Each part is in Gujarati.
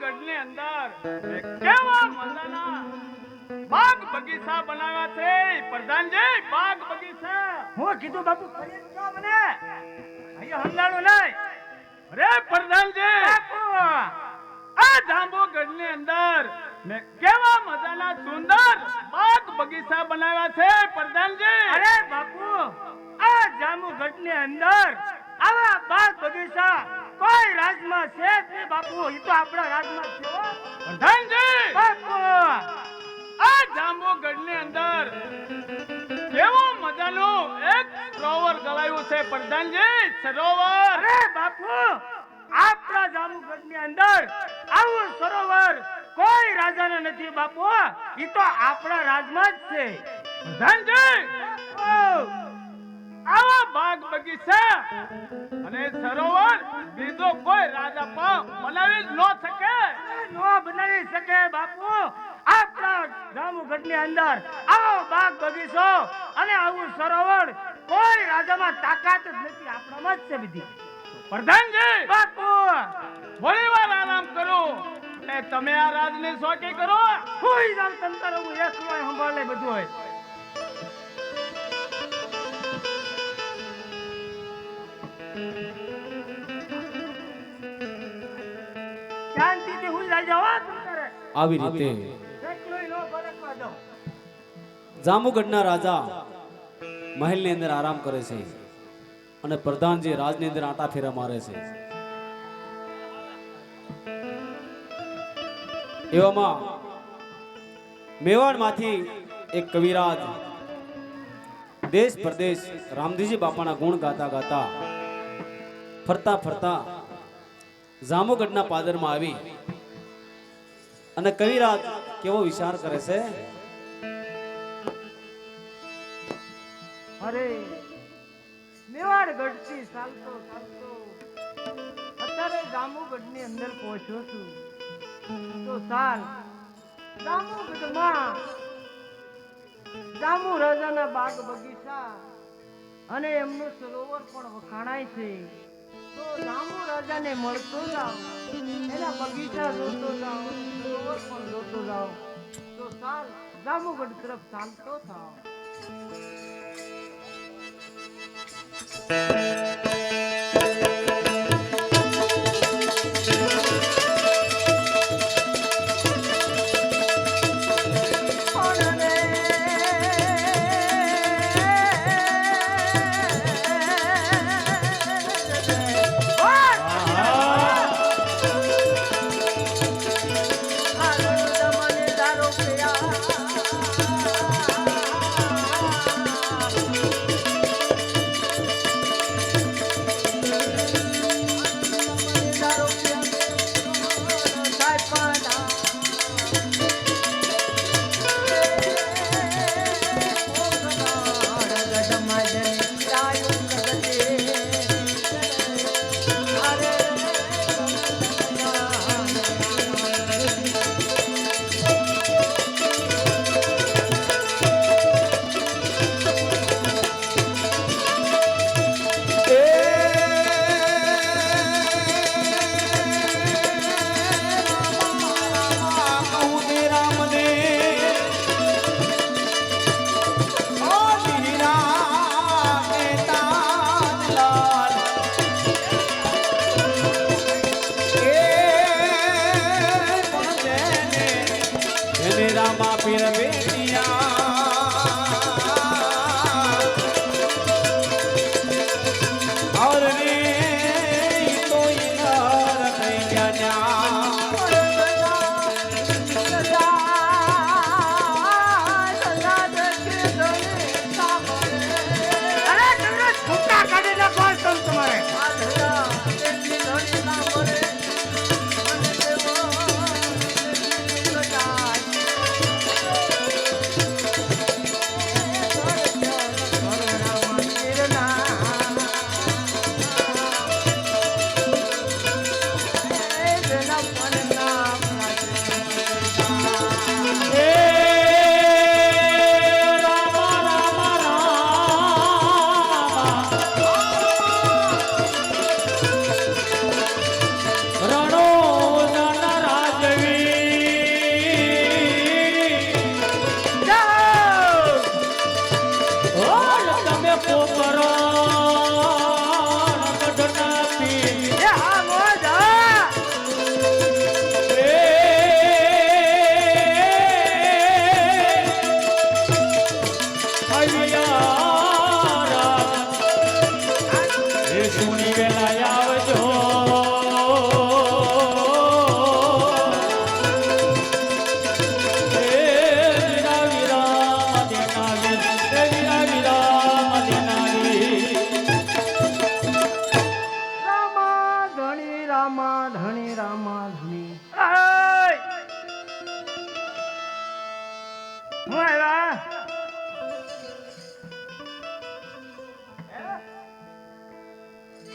જાંબુ ગઢની અંદર. કેવા મજાના બાગ બગીચા બનાવ્યા છે. પ્રધાનજી બાગ બગીચા. હું કીધું બાપુ મને અહીંયા હંગાણું નહીં. અરે પ્રધાનજી આ જાંબો ગઢ જાંબુગઢની અંદર ને કેવા મજાના સુંદર બાગ બગીચા બનાવ્યા છે પ્રધાનજી અરે બાપુ આ જાંબુ ગઢની અંદર આવા બાગ બગીચા કોઈ રાજમાં છે નહીં બાપુ. એ તો આપણા રાજમાં છે. પ્રધાનજી! બાપુ! આ જાંબુગઢની અંદર કેવો મજાનો એક સરોવર ગળાયું છે પ્રધાનજી! સરોવર! અરે બાપુ આપણા જામુગઢની અંદર આવું સરોવર કોઈ રાજાને નથી બાપુ. એ તો આપણા રાજમાં જ છે. પ્રધાનજી! બાપુ, આવા બાગ બગીચા. અને સરોવર બીજો કોઈ રાજા પા બનાવી જ ન શકે. ન બનાવી શકે બાપુ. આપણા જામુગઢની અંદર આવો બાગ બગીચો અને આવું સરોવર કોઈ રાજામાં તાકાત જ નથી. આપણામાં જ છે બધી. પ્રધાનજી! બાપુ! થોડી વાર આરામ કરો. એ તમે આ રાજની શોકી કરો. કોઈ જાવ તંતર હું એકલો સંભાળે બધું હોય. શાંતિથી જાવ આવી રીતે. જામુગઢના નો રાજા મહેલની અંદર આરામ કરે છે અને પ્રધાનજી રાજની અંદર આટા ફેરા મારે છે. એવામાં મેવાડમાંથી એક કવિરાજ દેશ પ્રદેશ રામજીજી બાપાના ગુણ ગાતા ગાતા ફરતા ફરતા જાંબુગઢના પાદરમાં આવી અને કવિરાજ કેવો વિચાર કરે છે? અરે મેવાડ ગઢથી ચાલતો ચાલતો. અત્યારે જાંબુગઢની અંદર પહોંચ્યો છું. તો સાલ જામુગઢમાં જામુ રાજાના બાગ બગીચા અને એમનું સરોવર પણ વખાણાય છે. તો જાંબુ રાજાને મળતો જાઓ. એના બગીચા જોતો જાઓ સરોવર પણ જોતો જાઓ. તો ચાલ જાંબુગઢ તરફ ચાલતો થાવ.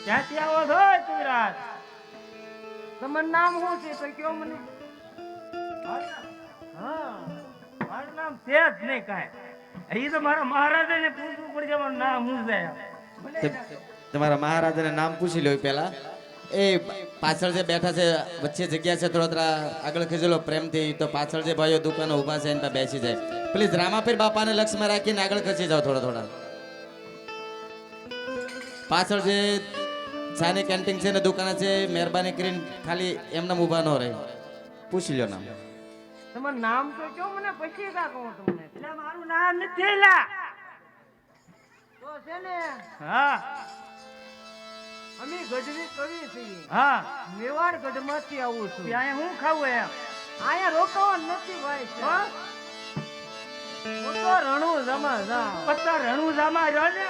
ક્યાંથી આવો છો તુરાજ તમારું નામ શું છે? તો કયો મને? મારું નામ છે જ નહીં કાંઈ. એ તો મારા મહારાજાને પૂછવું પડશે મારું નામ શું છે? તમારા મહારાજાને નામ પૂછી લો પેલા એ પાછળ જે બેઠા છે વચ્ચે જગ્યા છે થોડા આગળ ખેંચેલો પ્રેમથી તો પાછળ જે ભાઈઓ દુકાનો ઊભા છે એના બેસી જાય. પ્લીઝ રામાપીર બાપાને લક્ષ્યમાં રાખીને આગળ ખસી જાઓ થોડા થોડા. પાછળ જે ચાની કેન્ટીન છે ને દુકાન છે મહેરબાની કરીને ખાલી એમને ઊભા ન રહે. પૂછી લો નામ. તમારું નામ તો કહો મને પછી કા કહું તમને? એટલે મારું નામ નથી તો છે ને હા. અમે ગઢવી કવિ છીએ. હા. મેવાડ ગઢમાંથી આવું છું. ત્યાં હું ખાવું એમ? અહીંયા રોકાવાનું નથી ભાઈ હા? હું તો રણું જમા જા પત્તા રણુજામાં રહ્યો ને?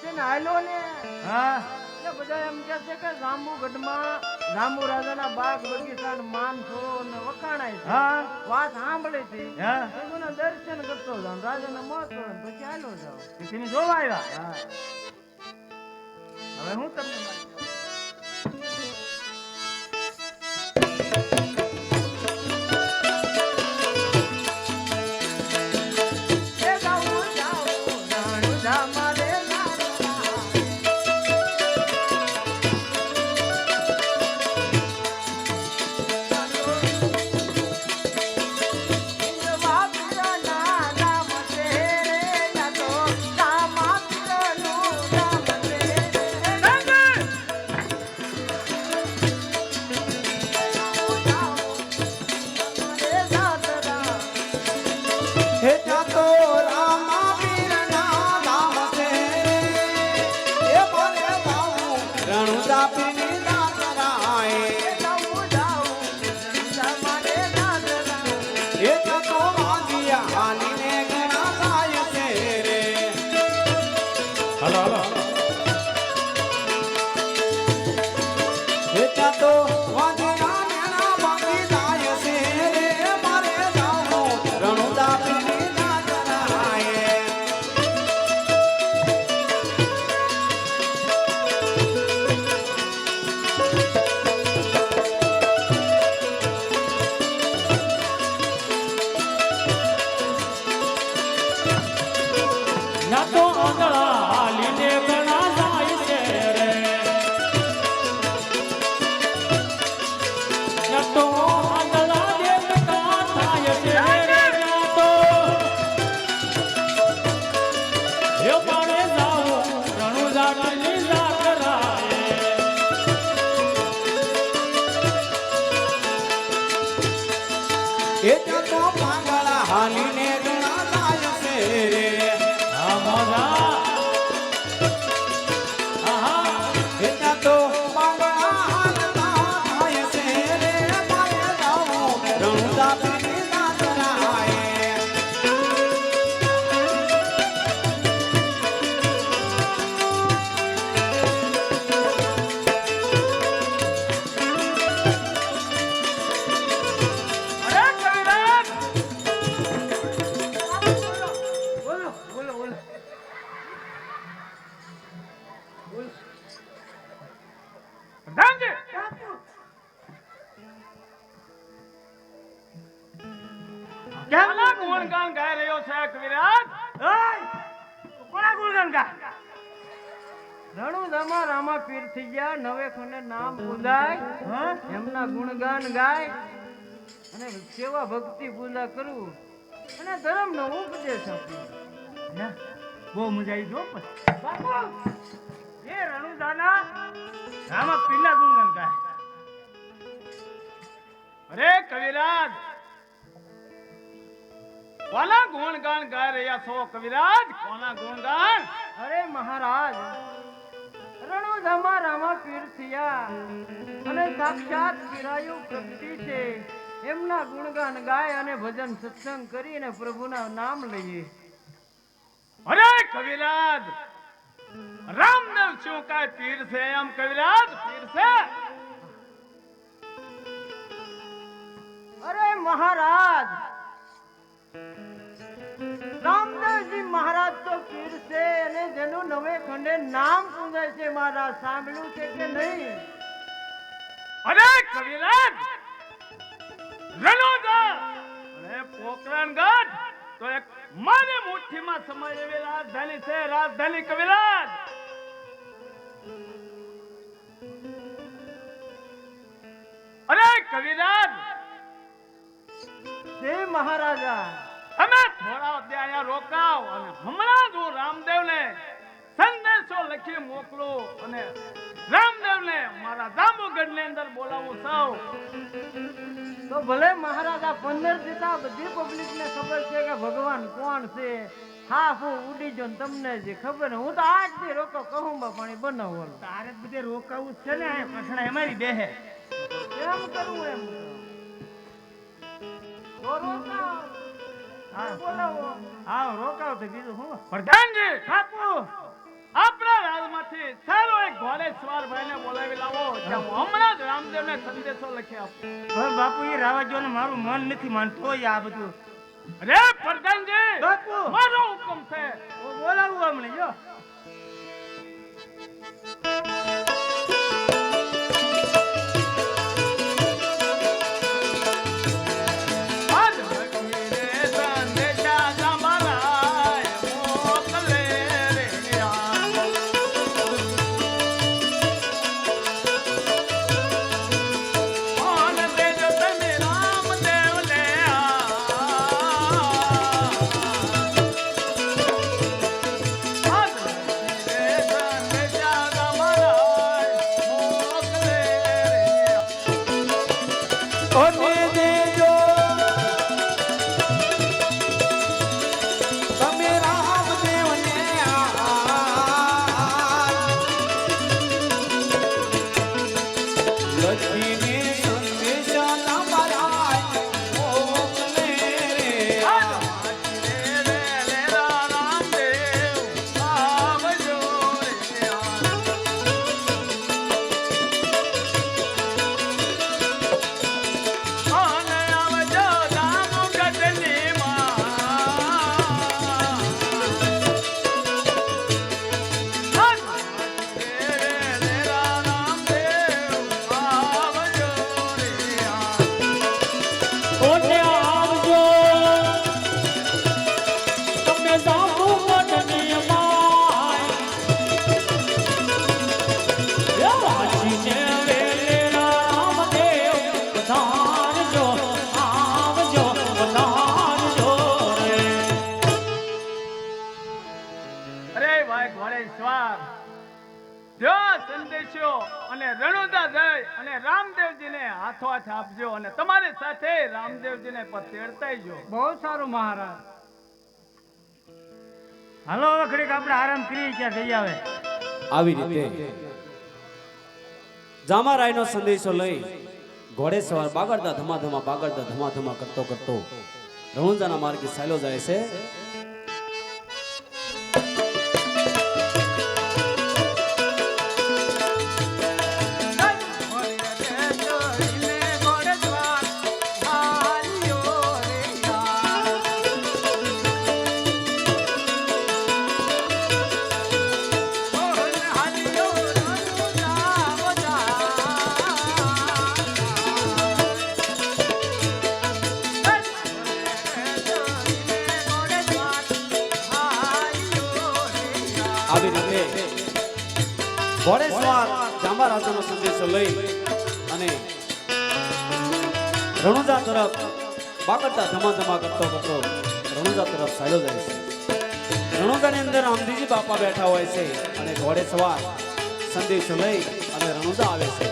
છે ને હાલો ને? હા. એટલે બધા એમ કે છે કે જાંબુગઢમાં જાંબુ રાજાના બાગ બગીચા માન છોડો ને વખાણાય છે. હા. વાત સાંભળે છે. હા. દર્શન કરતો જાઉં રાજાને મળતો પછી હાલો જાઉં. જોવા આવ્યા હા. હવે હું તમને રામા પીર થઈ ગયા નવે ખંડે નામ બોલાય એમના ગુણગાન ગાય અને સેવા ભક્તિ પૂજા કરવું અને ધર્મ નો ઉપદેશ આપ્યો બહુ મજા આવી જો એ રણુદાના? રામા પીરના ગુણગાન ગાય. અરે કવિરાજ! કોના ગુણગાન ગાય રહ્યા છો કવિરાજ? કોના ગુણગાન? અરે મહારાજ રણુધામા રામા પીર થયા. અને સાક્ષાત પીરાયુ પ્રગતિ છે. એમના ગુણગાન ગાય અને ભજન સત્સંગ કરીને પ્રભુના નામ લઈએ. અરે કવિરાજ રામદેવ શું કાય પીર છે એમ કવિરાજ પીર છે? અરે મહારાજ મહારાજ તો પીર છે અને જેનું નવે ખંડે નામ પૂજાય છે મહારાજ સાંભળ્યું છે કે નહીં? અરે કવિરાજ રણોદા! અને પોકરણગઢ તો એક મારી મુઠ્ઠીમાં સમાય એવી રાજધાની છે રાજધાની કવિરાજ અરે કવિરાજ જય મહારાજા થોડા ત્યાં અહીંયા રોકાવ અને હમણાં જો રામદેવ રામદેવને સંદેશો લખી મોકલો અને રામદેવને મારા જાંબુગઢની અંદર બોલાવું સૌ તો ભલે મહારાજા પંદર દીધા બધી પબ્લિક ને ખબર છે કે ભગવાન કોણ છે હા હું ઉડી જો તમને જે ખબર ને હું તો આજથી રોકો કહું પાણી બનાવવાનું. તારે બધે રોકાવું છે ને આ કઠણા અમારી બેહે. એમ કરવું એમ. તો રોકાવ. હા. બોલાવો. હા રોકાવ તો કીધું હું પ્રધાનજી! બાપુ! આપણા રાજમાંથી સારો એક ઘોડેસવાર ભાઈને બોલાવી લાવો હમણાં જ રામદેવને સંદેશો લખી આપો. બાપુ એ રાવા મારું મન નથી માનતો આ બધું. અરે પ્રધાનજી! બાપુ! મારો હુકમ છે. બોલાવું હમણાં જો. જો. બહુ સારું મહારાજ. હાલો હવે ઘડીક આપણે આરામ કરીએ ક્યાં જઈ આવે. આવી રીતે. જામારાયનો સંદેશો લઈ ઘોડે સવાર બાગડતા ધમાધમા બાગડતા ધમાધમા કરતો કરતો રણુંજાના માર્ગે સાયલો જાય છે. ઘોડે સવાર જાંબા રાજાનો સંદેશો લઈ અને રણુજા તરફ બાકડતા ધમા ધમા કરતો કરતો રણુજા તરફ સાયલો જાય છે. રણુજાની અંદર રામજીજી બાપા બેઠા હોય છે અને ઘોડે સવાર સંદેશો લઈ અને રણુજા આવે છે.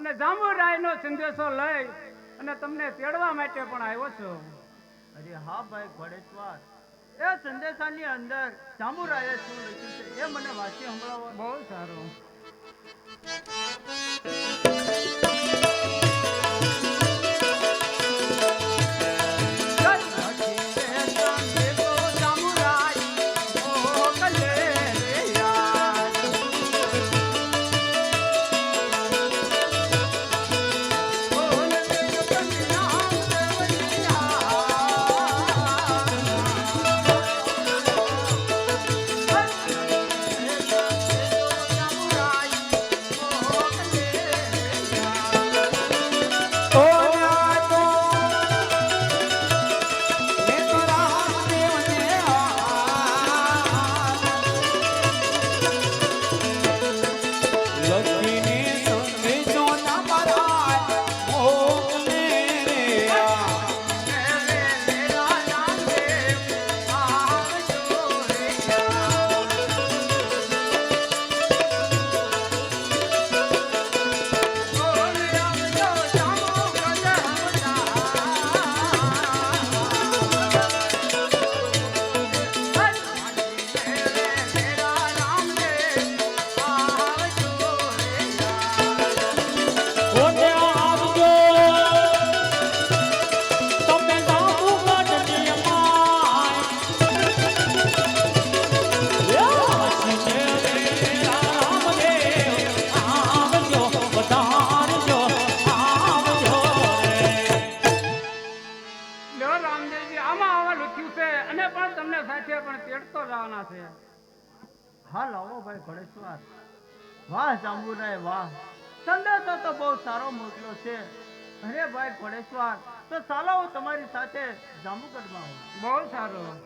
અને જાંબુરાય નો સંદેશો લઈ અને તમને તેડવા માટે પણ આવ્યો છું. અરે હા ભાઈ ઘોડેશ્વર એ સંદેશાની અંદર જાંબુરાયે શું લખ્યું છે એ મને વાંચી સંભળાવો. બહુ સારું. સાથે પણ તેડતો જવાના છે. હા લાવો ભાઈ ઘોડેશ્વર વાહ, જાંબુરાય, વાહ. સંદેશો તો બહુ સારો મોકલ્યો છે. અરે ભાઈ ઘોડેશ્વર તો ચાલો હું તમારી સાથે જાંબુગઢમાં બહુ સારું.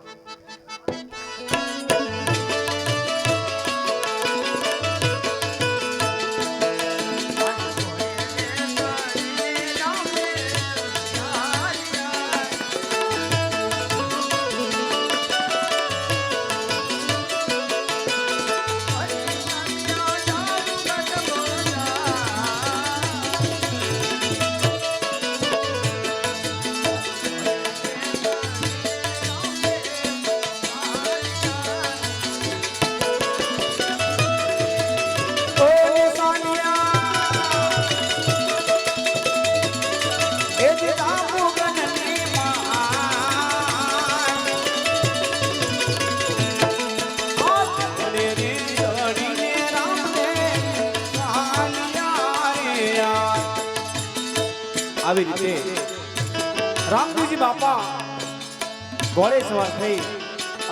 સવાર થઈ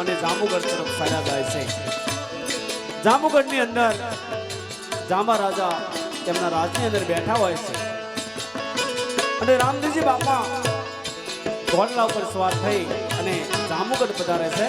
અને જામુગઢ તરફ ચાલ્યા જાય છે. જામુગઢની અંદર જામા રાજા તેમના રાજની અંદર બેઠા હોય છે. અને રામજીજી બાપા ઘોડલા ઉપર સવાર થઈ અને જામુગઢ પધારે છે.